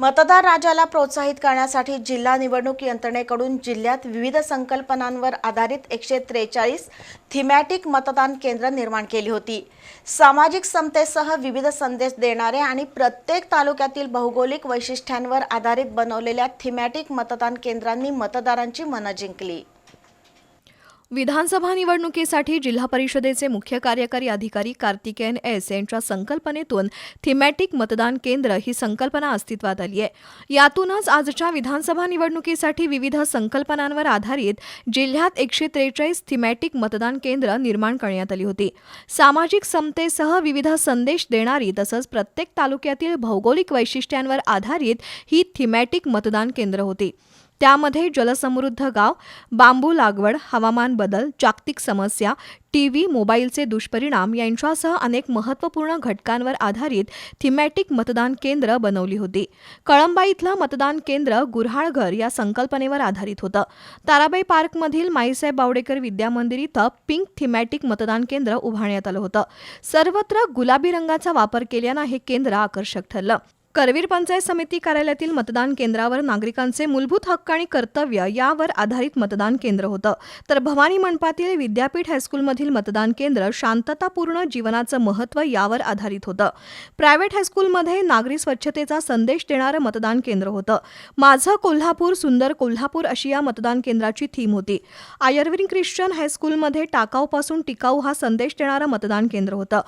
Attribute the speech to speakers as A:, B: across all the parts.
A: मतदार राजाला प्रोत्साहित करण्यासाठी जिल्हा निवडणूक यंत्रणेकडून जिल्ह्यात विविध संकल्पनांवर आधारित एकशे त्रेचाळीस थिमॅटिक मतदान केंद्र निर्माण केली होती. सामाजिक समतेसह विविध संदेश देणारे आणि प्रत्येक तालुक्यातील भौगोलिक वैशिष्ट्यांवर आधारित बनवलेल्या थिमॅटिक मतदान केंद्रांनी मतदारांची मनं जिंकली.
B: विधानसभा निवडणुकीसाठी जिल्हा परिषदेचे मुख्य कार्यकारी अधिकारी कार्तिकेयन एस यांच्या संकल्पनेतून थीमॅटिक मतदान केंद्र ही संकल्पना अस्तित्वात आली आहे. यातूनच आजच्या विधानसभा निवडणुकीसाठी विविध संकल्पनांवर आधारित जिल्ह्यात एकशे त्रेचाळीस थिमॅटिक मतदान केंद्र निर्माण करण्यात आली होती. सामाजिक समतेसह विविध संदेश देणारी तसंच प्रत्येक तालुक्यातील भौगोलिक वैशिष्ट्यांवर आधारित ही थीमॅटिक मतदान केंद्र होती. त्यामध्ये जलसमृद्ध गाव बांबू लागवड हवामान बदल जागतिक समस्या टी व्ही मोबाईलचे दुष्परिणाम यांच्यासह अनेक महत्त्वपूर्ण घटकांवर आधारित थिमॅटिक मतदान केंद्र बनवली होती. कळंबा इथलं मतदान केंद्र गुऱ्हाळघर या संकल्पनेवर आधारित होतं. ताराबाई पार्कमधील माईसाहेब बावडेकर विद्यामंदिर इथं पिंक थिमॅटिक मतदान केंद्र उभारण्यात आलं होतं. सर्वत्र गुलाबी रंगाचा वापर केल्यानं हे केंद्र आकर्षक ठरलं. करवीर पंचायत समिती कार्यालयातील मतदान केंद्रावर नागरिकांचे मूलभूत हक्क आणि कर्तव्य यावर आधारित मतदान केंद्र होतं. तर भवानी मंडपातील विद्यापीठ हायस्कूलमधील मतदान केंद्र शांततापूर्ण जीवनाचं महत्त्व यावर आधारित होतं. प्रायव्हेट हायस्कूलमध्ये नागरी स्वच्छतेचा संदेश देणारं मतदान केंद्र होतं. माझं कोल्हापूर सुंदर कोल्हापूर अशी या मतदान केंद्राची थीम होती. आयर्विन ख्रिश्चन हायस्कूलमध्ये टाकाऊपासून टिकाऊ हा संदेश देणारं मतदान केंद्र होतं.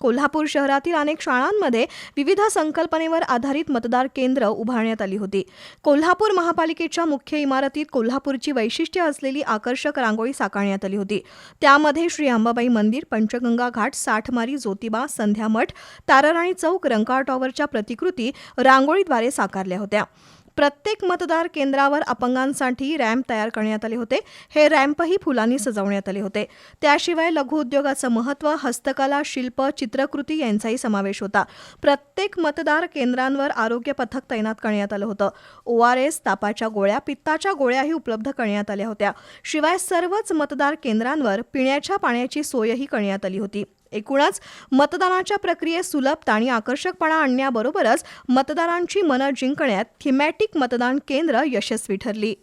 B: कोल्हापूर शहरातील अनेक शाळांमध्ये विविध संकल्पनेवर आधारित मतदार केंद्र उभारण्यात आली होती. कोल्हापूर महापालिकेच्या मुख्य इमारतीत कोल्हापूरची वैशिष्ट्य असलेली आकर्षक रांगोळी साकारण्यात आली होती. त्यामध्ये श्री अंबाबाई मंदिर पंचगंगा घाट साठमारी ज्योतिबा संध्यामठ ताराराणी चौक रंकाळ टॉवरच्या प्रतिकृती रांगोळीद्वारे साकारल्या होत्या. प्रत्येक मतदार केंद्रावर अपंगांसाठी रॅम्प तयार करण्यात आले होते. हे रॅम्पही फुलांनी सजवण्यात आले होते. त्याशिवाय लघुउद्योगाचं महत्त्व हस्तकला शिल्प चित्रकृती यांचाही समावेश होता. प्रत्येक मतदार केंद्रांवर आरोग्य पथक तैनात करण्यात आलं होतं. ओ आर एस तापाच्या गोळ्या पित्ताच्या गोळ्याही उपलब्ध करण्यात आल्या होत्या. शिवाय सर्वच मतदार केंद्रांवर पिण्याच्या पाण्याची सोयही करण्यात आली होती. एकूणच मतदानाच्या प्रक्रियेत सुलभता आणि आकर्षकपणा आणण्याबरोबरच मतदारांची मनं जिंकण्यात थीमॅटिक मतदान केंद्र यशस्वी ठरली.